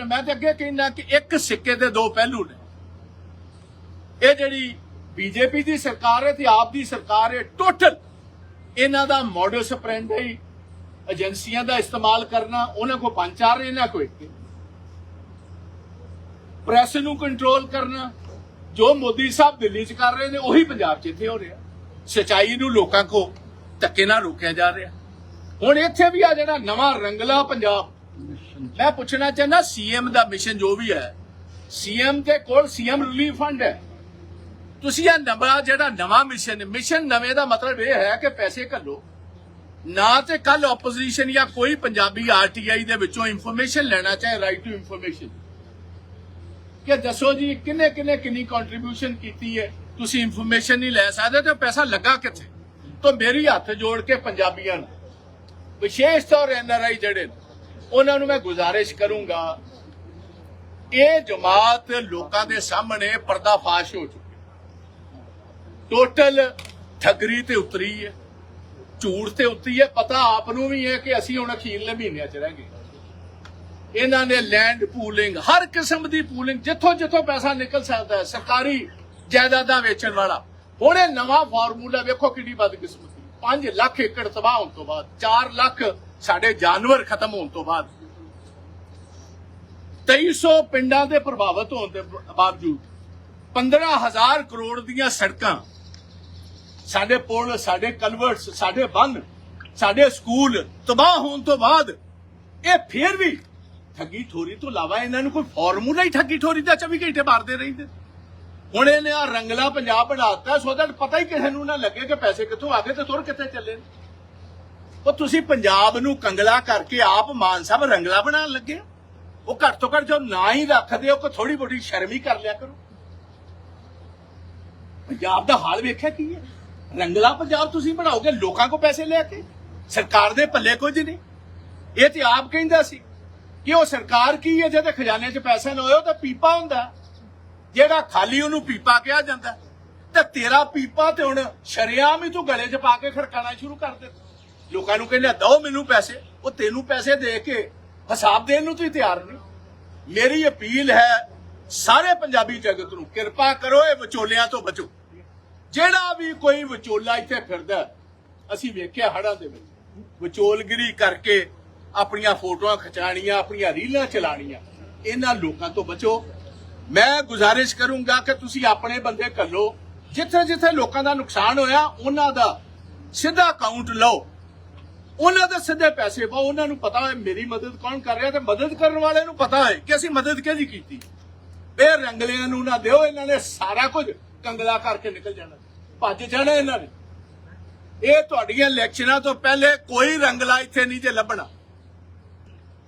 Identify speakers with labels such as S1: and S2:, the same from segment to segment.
S1: ਨੇ। ਮੈਂ ਤੇ ਅੱਗੇ ਕਹਿੰਦਾ ਕਿ ਇੱਕ ਸਿੱਕੇ ਦੇ ਦੋ ਪਹਿਲੂ ਨੇ। ਇਹ ਜਿਹੜੀ ਬੀਜੇਪੀ ਦੀ ਸਰਕਾਰ ਹੈ ਤੇ ਆਪ ਦੀ ਸਰਕਾਰ ਹੈ ਟੋਟਲ ਇਹਨਾਂ ਦਾ ਮੋਡਸ ਆਪਰੈਂਡੀ ਏਜੰਸੀਆਂ ਦਾ ਇਸਤੇਮਾਲ ਕਰਨਾ ਉਹਨਾਂ ਕੋ ਪੰਜ ਚਾਰ ਨੇ, ਇਹਨਾਂ ਕੋ ਇੱਕ। ਪ੍ਰੈਸ ਨੂੰ ਕੰਟਰੋਲ ਕਰਨਾ ਜੋ ਮੋਦੀ ਸਾਹਿਬ ਦਿੱਲੀ 'ਚ ਕਰ ਰਹੇ ਨੇ ਉਹੀ ਪੰਜਾਬ 'ਚ ਇੱਥੇ ਹੋ ਰਿਹਾ। ਸਚਾਈ ਨੂੰ ਲੋਕਾਂ ਕੋ ਧੱਕੇ ਨਾਲ ਰੋਕਿਆ ਜਾ ਰਿਹਾ। ਹੁਣ ਇੱਥੇ ਵੀ ਆ ਜਿਹੜਾ ਨਵਾਂ ਰੰਗਲਾ ਪੰਜਾਬ ਮੈਂ ਪੁੱਛਣਾ ਚਾਹੁੰਦਾ ਸੀਐਮ ਦਾ ਮਿਸ਼ਨ ਜੋ ਵੀ ਹੈ ਸੀਐਮ ਦੇ ਕੋਲ ਸੀਐਮ ਰਿਲੀਫ ਫੰਡ ਹੈ। ਤੁਸੀਂ ਇਹ ਨਵਾਂ ਜਿਹੜਾ ਨਵਾਂ ਮਿਸ਼ਨ ਮਿਸ਼ਨ ਨਵੇਂ ਦਾ ਮਤਲਬ ਇਹ ਹੈ ਕਿ ਪੈਸੇ ਘੱਲੋ। ਨਾ ਤੇ ਕੱਲ ਆਪੋਜੀਸ਼ਨ ਜਾਂ ਕੋਈ ਪੰਜਾਬੀ ਆਰਟੀਆਈ ਦੇ ਵਿੱਚੋਂ ਇਨਫੋਰਮੇਸ਼ਨ ਲੈਣਾ ਚਾਹੇ ਰਾਈਟ ਟੂ ਇਨਫੋਰਮੇਸ਼ਨ ਕਿ ਦੱਸੋ ਜੀ ਕਿੰਨੇ ਕਿੰਨੇ ਕਿੰਨੀ ਕੰਟਰੀਬਿਊਸ਼ਨ ਕੀਤੀ ਹੈ? ਤੁਸੀਂ ਇਨਫੋਰਮੇਸ਼ਨ ਨਹੀਂ ਲੈ ਸਕਦੇ ਤੇ ਉਹ ਪੈਸਾ ਲੱਗਾ ਕਿੱਥੇ? ਤਾਂ ਮੇਰੀ ਹੱਥ ਜੋੜ ਕੇ ਪੰਜਾਬੀਆਂ ਨੂੰ। ਵਿਸ਼ੇਸ਼ ਤੌਰ ਐਨਆਰਆਈ ਜਿਹੜੇ ਨੇ, ਉਹਨਾਂ ਨੂੰ ਮੈਂ ਗੁਜ਼ਾਰਿਸ਼ ਕਰੂੰਗਾ, ਇਹ ਜਮਾਤ ਲੋਕਾਂ ਦੇ ਸਾਹਮਣੇ ਪਰਦਾਫਾਸ਼ ਹੋ ਚੁੱਕੀ ਟੋਟਲ ਠੱਗਰੀ ਤੇ ਉਤਰੀ ਹੈ, ਝੂਠ ਤੇ ਉਤਰੀ ਹੈ, ਪਤਾ ਆਪ ਨੂੰ ਵੀ ਹੈ ਕਿ ਅਸੀਂ ਹੁਣ ਅਖੀਰਲੇ ਮਹੀਨਿਆਂ ਚ ਰਹਿ ਗਏ। ਇਹਨਾਂ ਨੇ ਲੈਂਡ ਪੂਲਿੰਗ ਹਰ ਕਿਸਮ ਦੀ ਪੂਲਿੰਗ ਜਿੱਥੋਂ ਜਿੱਥੋਂ ਪੈਸਾ ਨਿਕਲ ਸਕਦਾ ਹੈ, ਸਰਕਾਰੀ ਜਾਇਦਾਦਾਂ ਵੇਚਣ ਵਾਲਾ। ਹੁਣ ਇਹ ਨਵਾਂ ਫਾਰਮੂਲਾ ਵੇਖੋ ਕਿੰਨੀ ਬਦਕਿਸਮਤੀ 5 ਲੱਖ ਏਕੜ ਤਬਾਹ ਹੋਣ ਤੋਂ ਬਾਅਦ 4 ਲੱਖ ਸਾਡੇ ਜਾਨਵਰ ਖਤਮ ਹੋਣ ਤੋਂ ਬਾਅਦ। 2300 ਪਿੰਡਾਂ ਦੇ ਪ੍ਰਭਾਵਿਤ ਹੋਣ ਦੇ ਬਾਵਜੂਦ 15000 ਕਰੋੜ ਦੀਆਂ ਸੜਕਾਂ ਸਾਡੇ ਪੁਲ, ਸਾਡੇ ਕਲਵਰਟਸ ਸਾਡੇ ਬੰਨ, ਸਾਡੇ ਸਕੂਲ ਤਬਾਹ ਹੋਣ ਤੋਂ ਬਾਅਦ ਇਹ ਫੇਰ ਵੀ ਠੱਗੀ ਠੋਰੀ ਤੋਂ ਇਲਾਵਾ ਇਹਨਾਂ ਨੂੰ ਕੋਈ ਫਾਰਮੂਲਾ ਹੀ ਠੱਗੀ ਠੋਰੀ ਦਾ 24 ਘੰਟੇ ਮਾਰਦੇ ਰਹਿੰਦੇ। ਹੁਣ ਇਹਨੇ ਆ ਰੰਗਲਾ ਪੰਜਾਬ ਬਣਾਤਾ ਸੋ ਦੈਟ ਪਤਾ ਹੀ ਕਿਸੇ ਨੂੰ ਨਾ ਲੱਗੇ ਕਿ ਪੈਸੇ ਕਿੱਥੋਂ ਆ ਗਏ ਤੇ ਤੁਰ ਕਿੱਥੇ ਚੱਲੇ ਨੇ। ਉਹ ਤੁਸੀਂ ਪੰਜਾਬ ਨੂੰ ਕੰਗਲਾ ਕਰਕੇ ਆਪ ਮਾਨ ਸਾਹਿਬ ਰੰਗਲਾ ਬਣਾਉਣ ਲੱਗੇ ਉਹ ਘੱਟ ਤੋਂ ਘੱਟ ਜੋ ਨਾ ਹੀ ਰੱਖਦੇ ਹੋ ਕੋ ਥੋੜੀ ਬੋੜੀ ਸ਼ਰਮੀ ਕਰ ਲਿਆ ਕਰੋ। ਪੰਜਾਬ ਦਾ ਹਾਲ ਵੇਖਿਆ ਕੀ ਹੈ? ਰੰਗਲਾ ਪੰਜਾਬ ਤੁਸੀਂ ਬਣਾਓਗੇ, ਲੋਕਾਂ ਕੋ ਪੈਸੇ ਲੈ ਕੇ? ਸਰਕਾਰ ਦੇ ਪੱਲੇ ਕੁਝ ਨਹੀਂ। ਇਹ ਤੇ ਆਪ ਕਹਿੰਦਾ ਸੀ ਕਿ ਉਹ ਸਰਕਾਰ ਕੀ ਹੈ? ਜਿਹਦੇ ਖਜ਼ਾਨੇ 'ਚ ਪੈਸਾ ਨਾ ਹੋਏ ਉਹ ਤਾਂ ਪੀਪਾ ਹੁੰਦਾ। ਜਿਹੜਾ ਖਾਲੀ ਉਹਨੂੰ ਪੀਪਾ ਕਿਹਾ ਜਾਂਦਾ। ਤੇ ਤੇਰਾ ਪੀਪਾ ਤੇ ਹੁਣ ਸ਼ਰਿਆਮ ਹੀ ਤੂੰ ਗਲੇ 'ਚ ਪਾ ਕੇ ਖੜਕਾਣਾ ਸ਼ੁਰੂ ਕਰ ਦਿੱਤਾ। ਲੋਕਾਂ ਨੂੰ ਕਹਿੰਦਾ ਦੋ ਮੈਨੂੰ ਪੈਸੇ, ਉਹ ਤੈਨੂੰ ਪੈਸੇ ਦੇ ਕੇ ਹਿਸਾਬ ਦੇਣ ਨੂੰ ਤੁਸੀਂ ਤਿਆਰ ਨਹੀਂ। ਮੇਰੀ ਅਪੀਲ ਹੈ, ਸਾਰੇ ਪੰਜਾਬੀ ਜਗਤ ਨੂੰ ਕਿਰਪਾ ਕਰੋ, ਇਹ ਵਿਚੋਲਿਆਂ ਤੋਂ ਬਚੋ। ਜਿਹੜਾ ਵੀ ਕੋਈ ਵਿਚੋਲਾ ਇੱਥੇ ਫਿਰਦਾ ਅਸੀਂ ਵੇਖਿਆ ਹੜਾਂ ਦੇ ਵਿੱਚ। ਵਿਚੋਲਗਿਰੀ ਕਰਕੇ ਆਪਣੀਆਂ ਫੋਟੋਆਂ ਖਿਚਾਣੀਆਂ ਆਪਣੀਆਂ ਰੀਲਾਂ ਚਲਾਣੀਆਂ ਇਹਨਾਂ ਲੋਕਾਂ ਤੋਂ ਬਚੋ। ਮੈਂ ਗੁਜ਼ਾਰਿਸ਼ ਕਰੂੰਗਾ ਕਿ ਤੁਸੀਂ ਆਪਣੇ ਬੰਦੇ ਘੱਲੋ। ਜਿੱਥੇ ਜਿੱਥੇ ਲੋਕਾਂ ਦਾ ਨੁਕਸਾਨ ਹੋਇਆ, ਉਹਨਾਂ ਦਾ ਸਿੱਧਾ ਅਕਾਊਂਟ ਲਓ। ਉਹਨਾਂ ਦੇ ਸਿੱਧੇ ਪੈਸੇ ਪਾਓ। ਉਹਨਾਂ ਨੂੰ ਪਤਾ ਹੈ ਮੇਰੀ ਮਦਦ ਕੌਣ ਕਰ ਰਿਹਾ ਤੇ ਮਦਦ ਕਰਨ ਵਾਲੇ ਨੂੰ ਪਤਾ ਹੈ ਕਿ ਅਸੀਂ ਮਦਦ ਕਿਹਦੀ ਕੀਤੀ। ਇਹ ਰੰਗਲਿਆਂ ਨੂੰ ਨਾ ਦਿਓ, ਇਹਨਾਂ ਨੇ ਸਾਰਾ ਕੁਝ ਕੰਗਲਾ ਕਰਕੇ ਨਿਕਲ ਜਾਣਾ। ਭੱਜ ਜਾਣਾ ਇਹਨਾਂ ਨੇ। ਇਹ ਤੁਹਾਡੀਆਂ ਇਲੈਕਸ਼ਨਾਂ ਤੋਂ ਪਹਿਲੇ ਕੋਈ ਰੰਗਲਾ ਇੱਥੇ ਨਹੀਂ ਜੇ ਲੱਭਣਾ।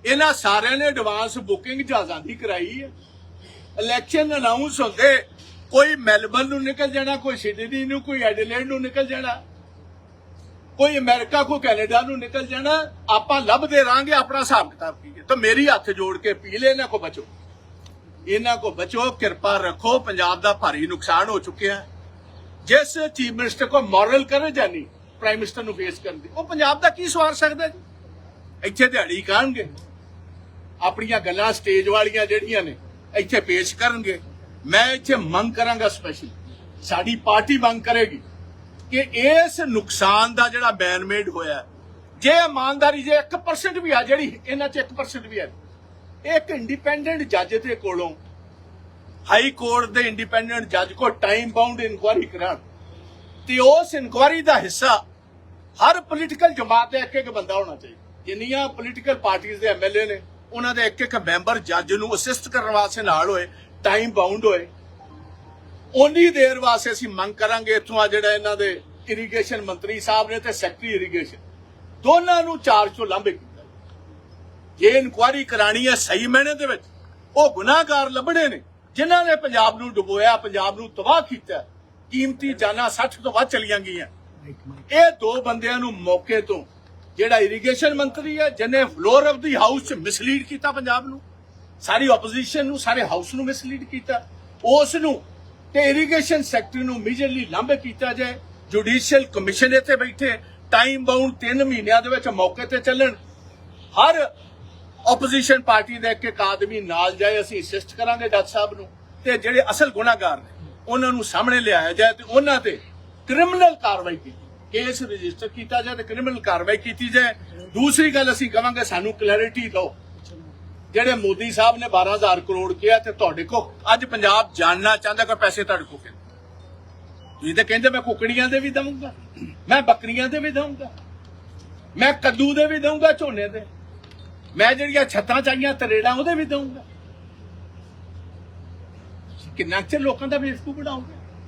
S1: ਇਹਨਾਂ ਸਾਰਿਆਂ ਨੇ ਐਡਵਾਂਸ ਬੁਕਿੰਗ ਜਹਾਜ਼ਾਂ ਦੀ ਕਰਾਈ ਹੈ। ਇਲੈਕਸ਼ਨ ਅਨਾਉਂਸ ਹੁੰਦੇ, ਕੋਈ ਮੈਲਬਨ ਨੂੰ ਨਿਕਲ ਜਾਣਾ, ਕੋਈ ਸਿਡਨੀ ਨੂੰ, ਕੋਈ ਐਡੀਲੇਡ ਨੂੰ ਨਿਕਲ ਜਾਣਾ, ਕੋਈ ਅਮਰੀਕਾ, ਕੋਈ ਕੈਨੇਡਾ ਨੂੰ ਨਿਕਲ ਜਾਣਾ, ਆਪਾਂ ਲੱਭਦੇ ਰਾਂਗੇ ਆਪਣਾ ਹਿਸਾਬ ਕਿਤਾਬ ਕੀ ਹੈ। ਤਾਂ ਮੇਰੀ ਹੱਥ ਜੋੜ ਕੇ ਪੀਲੇ ਇਹਨਾਂ ਕੋ ਬਚੋ। ਇਹਨਾਂ ਕੋ ਬਚੋ, ਕਿਰਪਾ ਰੱਖੋ, ਪੰਜਾਬ ਦਾ ਭਾਰੀ ਨੁਕਸਾਨ ਹੋ ਚੁੱਕਿਆ ਜਿਸ ਚੀਫ ਮਿਨਿਸਟਰ ਕੋ ਮੋਰਲ ਕਰ ਜਾਨੀ ਪ੍ਰਾਈਮ ਮਿਨਿਸਟਰ ਨੂੰ ਫੇਸ ਕਰਨ ਦੀ। ਉਹ ਪੰਜਾਬ ਦਾ ਕੀ ਸਵਾਰ ਸਕਦਾ ਜੀ? ਇੱਥੇ ਦਿਹਾੜੀ ਕਾਣਗੇ ਆਪਣੀਆਂ ਗੱਲਾਂ ਸਟੇਜ ਵਾਲੀਆਂ ਜਿਹੜੀਆਂ ਨੇ ਇੱਥੇ ਪੇਸ਼ ਕਰਨਗੇ। ਮੈਂ ਇੱਥੇ ਮੰਗ ਕਰਾਂਗਾ ਸਪੈਸ਼ਲ ਸਾਡੀ ਪਾਰਟੀ ਮੰਗ ਕਰੇਗੀ ਕਿ ਇਸ ਨੁਕਸਾਨ ਦਾ ਜਿਹੜਾ ਬੈਨਮੇਡ ਹੋਇਆ, ਜੇ ਇਮਾਨਦਾਰੀ ਜੇ 1% ਵੀ ਆ, ਜਿਹੜੀ ਇਹਨਾਂ ਚ 1% ਵੀ ਹੈ ਇੱਕ ਇੰਡੀਪੈਂਡੈਂਟ ਜੱਜ ਦੇ ਕੋਲੋਂ ਹਾਈ ਕੋਰਟ ਦੇ ਇੰਡੀਪੈਂਡੈਂਟ ਜੱਜ ਕੋ ਟਾਈਮ ਬਾਉਂਡ ਇਨਕੁਆਇਰੀ ਕਰਾਉਣ ਤੇ ਉਸ ਇਨਕੁਆਇਰੀ ਦਾ ਹਿੱਸਾ ਹਰ ਪੋਲੀਟੀਕਲ ਜਮਾਤ ਦਾ ਇੱਕ ਇੱਕ ਬੰਦਾ ਹੋਣਾ ਚਾਹੀਦਾ। ਜਿੰਨੀਆਂ ਪੋਲੀਟੀਕਲ ਪਾਰਟੀਆਂ ਦੇ ਐਮਐਲਏ ਨੇ ਉਹਨਾਂ ਦੇ ਇੱਕ ਇੱਕ ਮੈਂਬਰ ਜੱਜ ਨੂੰ ਅਸਿਸਟ ਕਰਨ ਵਾਸਤੇ ਨਾਲ ਹੋਏ ਟਾਈਮ ਬਾਉਂਡ ਹੋਏ। ਉਨੀ ਦੇਰ ਵਾਸਤੇ ਅਸੀਂ ਮੰਗ ਕਰਾਂਗੇ ਇੱਥੋਂ ਆ ਜਿਹੜਾ ਇਹਨਾਂ ਦੇ ਇਰੀਗੇਸ਼ਨ ਮੰਤਰੀ ਸਾਹਿਬ ਨੇ ਤੇ ਸੈਕਟਰੀ ਇਰੀਗੇਸ਼ਨ ਦੋਨਾਂ ਨੂੰ ਚਾਰਜ ਤੋਂ ਲਾਂਭੇ ਕੀਤਾ। ਜੇ ਇਨਕੁਆਇਰੀ ਕਰਾਣੀ ਹੈ ਸਹੀ ਮੈਨੇ ਦੇ ਵਿੱਚ ਉਹ ਗੁਨਾਹਗਾਰ ਲੱਭਣੇ ਨੇ। ਜਿਨ੍ਹਾਂ ਨੇ ਪੰਜਾਬ ਨੂੰ ਡੁਬੋਇਆ ਪੰਜਾਬ ਨੂੰ ਤਬਾਹ ਕੀਤਾ ਕੀਮਤੀ ਜਾਨਾਂ 60 ਤੋਂ ਵੱਧ ਚਲੀਆਂ ਗਈਆਂ। ਇਹ ਦੋ ਬੰਦਿਆਂ ਨੂੰ ਮੌਕੇ ਤੋਂ ਜਿਹੜਾ ਇਰੀਗੇਸ਼ਨ ਮੰਤਰੀ ਹੈ, ਜਿਹਨੇ ਫਲੋਰ ਆਫ ਦੀ ਹਾਊਸ ਚ ਮਿਸਲੀਡ ਕੀਤਾ ਪੰਜਾਬ ਨੂੰ, ਸਾਰੀ ਆਪੋਜੀਸ਼ਨ ਨੂੰ, ਸਾਰੇ ਹਾਊਸ ਨੂੰ ਮਿਸਲੀਡ ਕੀਤਾ ਉਸ ਨੂੰ ਤੇ ਇਰੀਗੇਸ਼ਨ ਸੈਕਟਰੀ ਨੂੰ ਇਮੀਡੀਏਟਲੀ ਲਾਂਭੇ ਕੀਤਾ ਜਾਏ ਜੁਡੀਸ਼ੀਅਲ ਕਮਿਸ਼ਨ ਇੱਥੇ ਬੈਠੇ ਟਾਈਮ ਬਾਉਂਡ 3 ਮਹੀਨਿਆਂ ਦੇ ਵਿੱਚ ਮੌਕੇ ਤੇ ਚੱਲਣ, ਹਰ ਆਪੋਜੀਸ਼ਨ ਪਾਰਟੀ ਦੇ ਇੱਕ ਇੱਕ ਆਦਮੀ ਨਾਲ ਜਾਏ, ਅਸੀਂ ਅਸਿਸਟ ਕਰਾਂਗੇ ਡਾਕਟਰ ਸਾਹਿਬ ਨੂੰ, ਤੇ ਜਿਹੜੇ ਅਸਲ ਗੁਨਾਹਗਾਰ ਨੇ, ਉਹਨਾਂ ਨੂੰ ਸਾਹਮਣੇ ਲਿਆਇਆ ਜਾਏ ਤੇ ਉਹਨਾਂ ਤੇ ਕ੍ਰਿਮੀਨਲ ਕਾਰਵਾਈ ਕੀਤੀ ਕੇਸ ਰਜਿਸਟਰ ਕੀਤਾ ਜਾਏ ਤੇ ਕ੍ਰਿਮੀਨਲ ਕਾਰਵਾਈ ਕੀਤੀ ਜਾਏ। ਦੂਸਰੀ ਗੱਲ ਅਸੀਂ ਕਵਾਂਗੇ, ਸਾਨੂੰ ਕਲੈਰਿਟੀ ਦਿਓ। ਜਿਹੜੇ ਮੋਦੀ ਸਾਹਿਬ ਨੇ 12000 ਕਰੋੜ ਕਿਹਾ ਤੇ ਤੁਹਾਡੇ ਕੋ ਅੱਜ ਪੰਜਾਬ ਜਾਣਨਾ ਚਾਹੁੰਦਾ ਕਿ ਪੈਸੇ ਤੁਹਾਡੇ ਕੋ ਕਿੰਨੇ ਤੁਸੀਂ ਤਾਂ ਕਹਿੰਦੇ ਮੈਂ ਕੁਕੜੀਆਂ ਦੇ ਵੀ ਦਵਾਂਗਾ ਮੈਂ ਬੱਕਰੀਆਂ ਦੇ ਵੀ ਦਵਾਂਗਾ ਮੈਂ ਕੱਦੂ ਦੇ ਵੀ ਦਊਂਗਾ, ਝੋਨੇ ਦੇ। ਮੈਂ ਜਿਹੜੀਆਂ ਛੱਤਾਂ ਚਾਹੀਆਂ, ਤਰੇੜਾਂ ਉਹਦੇ ਵੀ ਦਊਂਗਾ। ਕਿੰਨਾ ਚਿਰ ਲੋਕਾਂ ਦਾ ਬੇਵਕੂਫ ਬਣਾਉਂਗੇ